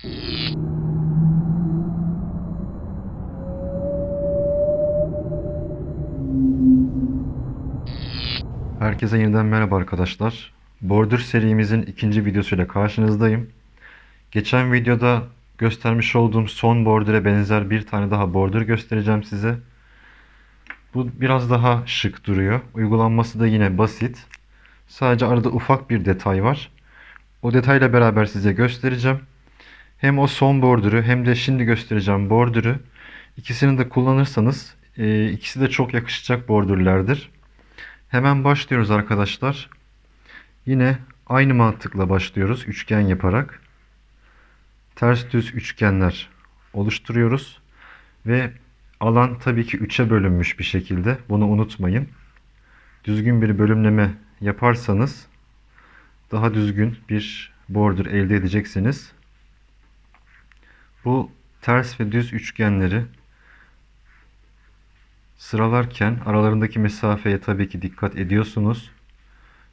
Herkese yeniden merhaba arkadaşlar. Border serimizin ikinci videosuyla karşınızdayım. Geçen videoda göstermiş olduğum son border'e benzer bir tane daha border göstereceğim size. Bu biraz daha şık duruyor. Uygulanması da yine basit. Sadece arada ufak bir detay var. O detayla beraber size göstereceğim. Hem o son border'ı hem de şimdi göstereceğim border'ı ikisini de kullanırsanız e, ikisi de çok yakışacak border'lerdir. Hemen başlıyoruz arkadaşlar. Yine aynı mantıkla başlıyoruz. Üçgen yaparak. Ters düz üçgenler oluşturuyoruz. Ve alan tabii ki 3'e bölünmüş bir şekilde. Bunu unutmayın. Düzgün bir bölümleme yaparsanız daha düzgün bir border elde edeceksiniz. Bu ters ve düz üçgenleri sıralarken aralarındaki mesafeye tabii ki dikkat ediyorsunuz.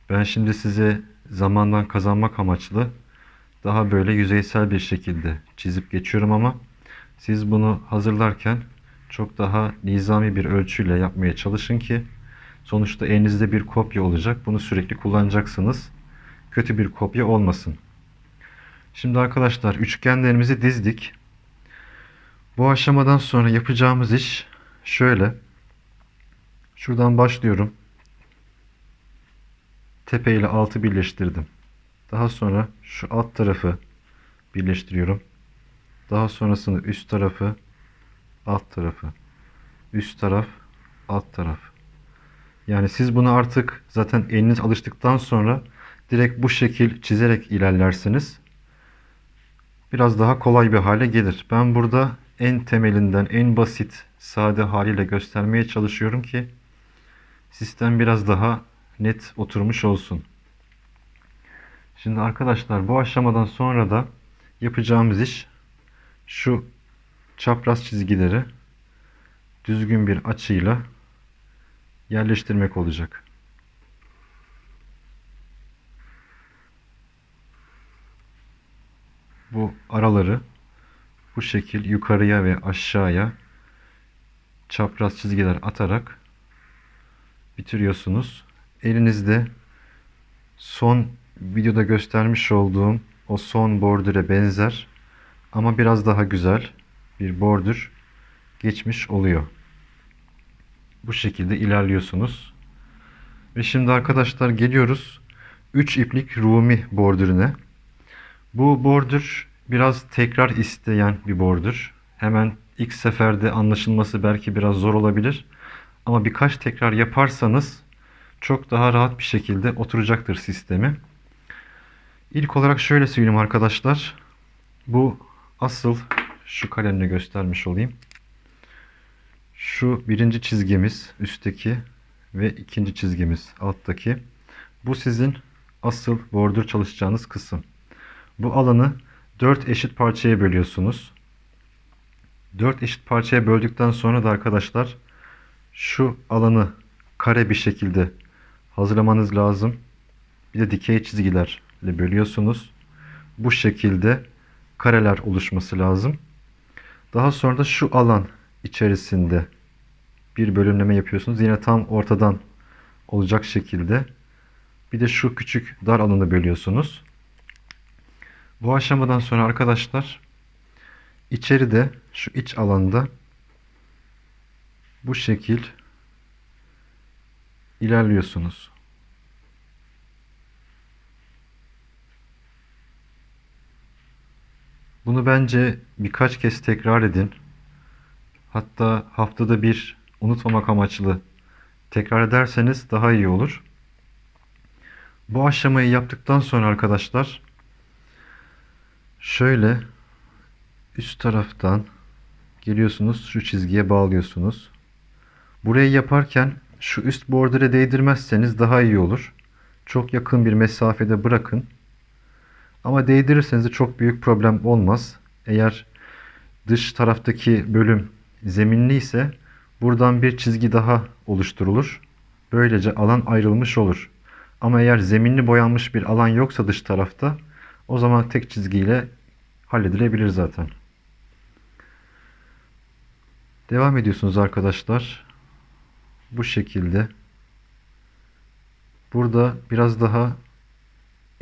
Ben şimdi size zamandan kazanmak amaçlı daha böyle yüzeysel bir şekilde çizip geçiyorum ama siz bunu hazırlarken çok daha nizami bir ölçüyle yapmaya çalışın ki sonuçta elinizde bir kopya olacak. Bunu sürekli kullanacaksınız. Kötü bir kopya olmasın. Şimdi arkadaşlar üçgenlerimizi dizdik. Bu aşamadan sonra yapacağımız iş şöyle. Şuradan başlıyorum. Tepe ile altı birleştirdim. Daha sonra şu alt tarafı birleştiriyorum. Daha sonrasında üst tarafı, alt tarafı, üst taraf, alt taraf. Yani siz bunu artık zaten eliniz alıştıktan sonra direkt bu şekil çizerek ilerlersiniz. Biraz daha kolay bir hale gelir. Ben burada en temelinden en basit sade haliyle göstermeye çalışıyorum ki sistem biraz daha net oturmuş olsun. Şimdi arkadaşlar bu aşamadan sonra da yapacağımız iş şu çapraz çizgileri düzgün bir açıyla yerleştirmek olacak. Bu araları bu şekil yukarıya ve aşağıya çapraz çizgiler atarak bitiriyorsunuz. Elinizde son videoda göstermiş olduğum o son bordüre benzer ama biraz daha güzel bir bordür geçmiş oluyor. Bu şekilde ilerliyorsunuz. Ve şimdi arkadaşlar geliyoruz 3 iplik Rumi bordürüne. Bu bordür biraz tekrar isteyen bir bordür. Hemen ilk seferde anlaşılması belki biraz zor olabilir. Ama birkaç tekrar yaparsanız çok daha rahat bir şekilde oturacaktır sistemi. İlk olarak şöyle söyleyeyim arkadaşlar. Bu asıl şu kalemle göstermiş olayım. Şu birinci çizgimiz üstteki ve ikinci çizgimiz alttaki. Bu sizin asıl bordür çalışacağınız kısım. Bu alanı 4 eşit parçaya bölüyorsunuz. 4 eşit parçaya böldükten sonra da arkadaşlar şu alanı kare bir şekilde hazırlamanız lazım. Bir de dikey çizgilerle bölüyorsunuz. Bu şekilde kareler oluşması lazım. Daha sonra da şu alan içerisinde bir bölümleme yapıyorsunuz. Yine tam ortadan olacak şekilde. Bir de şu küçük dar alanı bölüyorsunuz. Bu aşamadan sonra arkadaşlar içeride şu iç alanda bu şekil ilerliyorsunuz. Bunu bence birkaç kez tekrar edin. Hatta haftada bir unutmamak amaçlı tekrar ederseniz daha iyi olur. Bu aşamayı yaptıktan sonra arkadaşlar şöyle üst taraftan geliyorsunuz şu çizgiye bağlıyorsunuz. Burayı yaparken şu üst bordere değdirmezseniz daha iyi olur. Çok yakın bir mesafede bırakın. Ama değdirirseniz de çok büyük problem olmaz. Eğer dış taraftaki bölüm zeminli ise buradan bir çizgi daha oluşturulur. Böylece alan ayrılmış olur. Ama eğer zeminli boyanmış bir alan yoksa dış tarafta o zaman tek çizgiyle halledilebilir zaten. Devam ediyorsunuz arkadaşlar. Bu şekilde. Burada biraz daha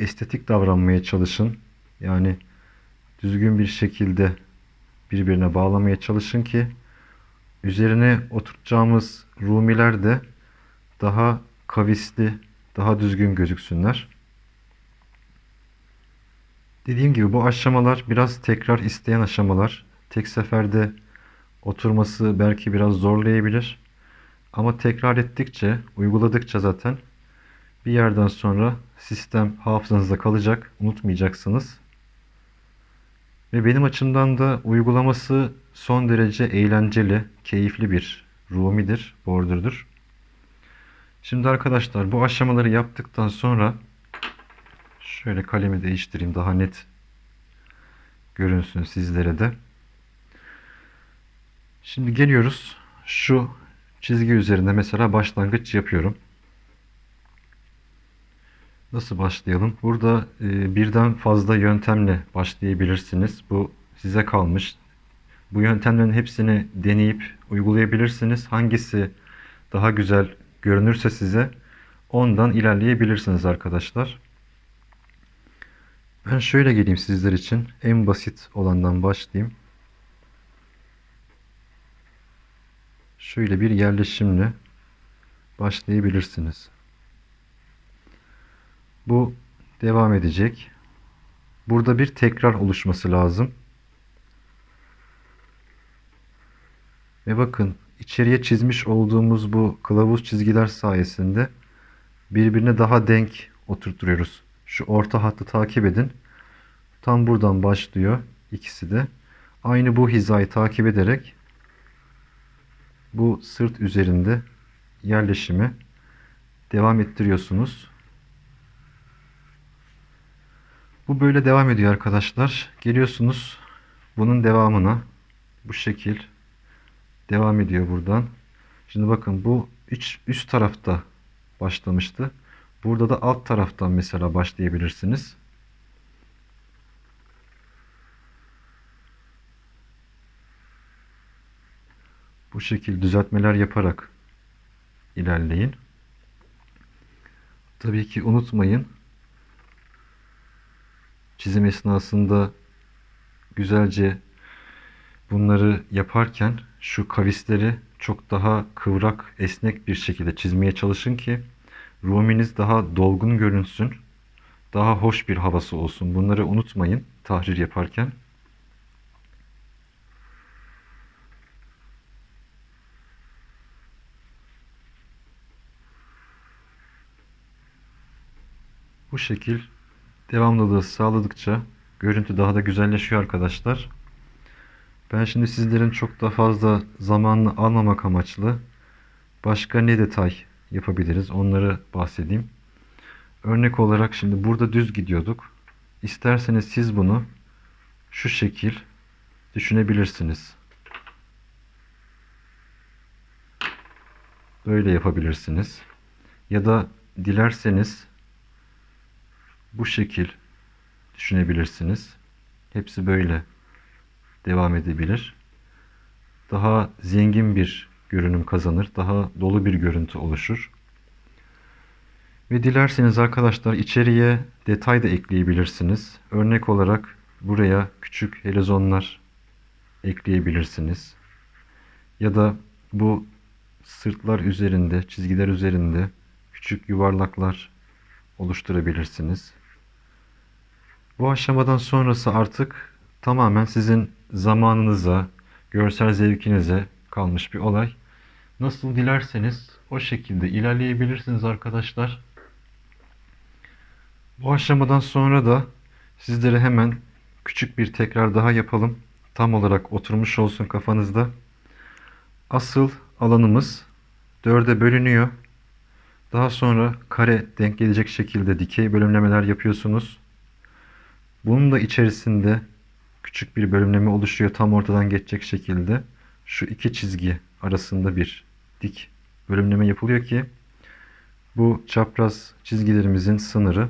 estetik davranmaya çalışın. Yani düzgün bir şekilde birbirine bağlamaya çalışın ki üzerine oturtacağımız rumiler de daha kavisli, daha düzgün gözüksünler. Dediğim gibi bu aşamalar biraz tekrar isteyen aşamalar. Tek seferde oturması belki biraz zorlayabilir. Ama tekrar ettikçe, uyguladıkça zaten bir yerden sonra sistem hafızanızda kalacak, unutmayacaksınız. Ve benim açımdan da uygulaması son derece eğlenceli, keyifli bir Rumi'dir, Border'dır. Şimdi arkadaşlar bu aşamaları yaptıktan sonra şöyle kalemi değiştireyim daha net görünsün sizlere de. Şimdi geliyoruz şu çizgi üzerinde mesela başlangıç yapıyorum. Nasıl başlayalım? Burada e, birden fazla yöntemle başlayabilirsiniz. Bu size kalmış. Bu yöntemlerin hepsini deneyip uygulayabilirsiniz. Hangisi daha güzel görünürse size ondan ilerleyebilirsiniz arkadaşlar. Ben şöyle geleyim sizler için. En basit olandan başlayayım. Şöyle bir yerleşimle başlayabilirsiniz. Bu devam edecek. Burada bir tekrar oluşması lazım. Ve bakın içeriye çizmiş olduğumuz bu kılavuz çizgiler sayesinde birbirine daha denk oturtuyoruz. Şu orta hattı takip edin. Tam buradan başlıyor ikisi de. Aynı bu hizayı takip ederek bu sırt üzerinde yerleşimi devam ettiriyorsunuz. Bu böyle devam ediyor arkadaşlar. Geliyorsunuz bunun devamına bu şekil devam ediyor buradan. Şimdi bakın bu üç, üst tarafta başlamıştı. Burada da alt taraftan mesela başlayabilirsiniz. Bu şekil düzeltmeler yaparak ilerleyin. Tabii ki unutmayın çizim esnasında güzelce bunları yaparken şu kavisleri çok daha kıvrak, esnek bir şekilde çizmeye çalışın ki ruminiz daha dolgun görünsün. Daha hoş bir havası olsun. Bunları unutmayın tahrir yaparken. Bu şekil devamlılığı sağladıkça görüntü daha da güzelleşiyor arkadaşlar. Ben şimdi sizlerin çok da fazla zamanını almamak amaçlı başka ne detay yapabiliriz onları bahsedeyim. Örnek olarak şimdi burada düz gidiyorduk. İsterseniz siz bunu şu şekil düşünebilirsiniz. Böyle yapabilirsiniz. Ya da dilerseniz bu şekil düşünebilirsiniz. Hepsi böyle devam edebilir. Daha zengin bir görünüm kazanır. Daha dolu bir görüntü oluşur. Ve dilerseniz arkadaşlar içeriye detay da ekleyebilirsiniz. Örnek olarak buraya küçük helezonlar ekleyebilirsiniz. Ya da bu sırtlar üzerinde, çizgiler üzerinde küçük yuvarlaklar oluşturabilirsiniz. Bu aşamadan sonrası artık tamamen sizin zamanınıza, görsel zevkinize kalmış bir olay. Nasıl dilerseniz o şekilde ilerleyebilirsiniz arkadaşlar. Bu aşamadan sonra da sizlere hemen küçük bir tekrar daha yapalım. Tam olarak oturmuş olsun kafanızda. Asıl alanımız dörde bölünüyor. Daha sonra kare denk gelecek şekilde dikey bölümlemeler yapıyorsunuz. Bunun da içerisinde küçük bir bölümleme oluşuyor tam ortadan geçecek şekilde. Şu iki çizgi arasında bir dik bölümleme yapılıyor ki bu çapraz çizgilerimizin sınırı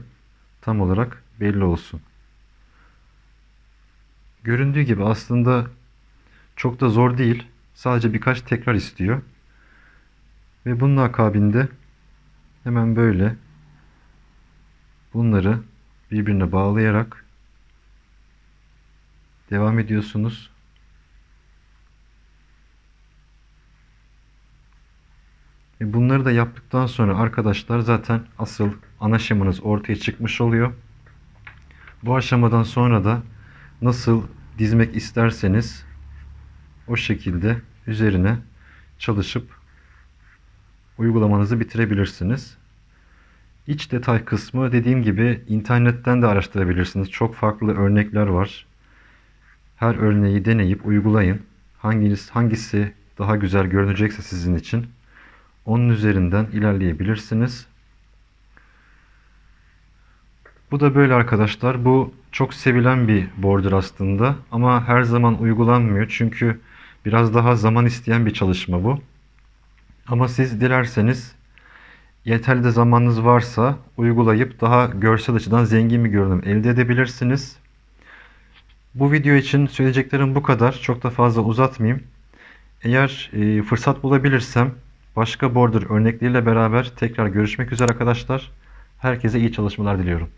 tam olarak belli olsun. Göründüğü gibi aslında çok da zor değil. Sadece birkaç tekrar istiyor. Ve bunun akabinde hemen böyle bunları birbirine bağlayarak devam ediyorsunuz. Bunları da yaptıktan sonra arkadaşlar zaten asıl ana şemanız ortaya çıkmış oluyor. Bu aşamadan sonra da nasıl dizmek isterseniz o şekilde üzerine çalışıp uygulamanızı bitirebilirsiniz. İç detay kısmı dediğim gibi internetten de araştırabilirsiniz. Çok farklı örnekler var. Her örneği deneyip uygulayın. Hanginiz hangisi daha güzel görünecekse sizin için onun üzerinden ilerleyebilirsiniz. Bu da böyle arkadaşlar. Bu çok sevilen bir border aslında ama her zaman uygulanmıyor. Çünkü biraz daha zaman isteyen bir çalışma bu. Ama siz dilerseniz yeterli de zamanınız varsa uygulayıp daha görsel açıdan zengin bir görünüm elde edebilirsiniz. Bu video için söyleyeceklerim bu kadar. Çok da fazla uzatmayayım. Eğer e, fırsat bulabilirsem Başka border örnekleriyle beraber tekrar görüşmek üzere arkadaşlar. Herkese iyi çalışmalar diliyorum.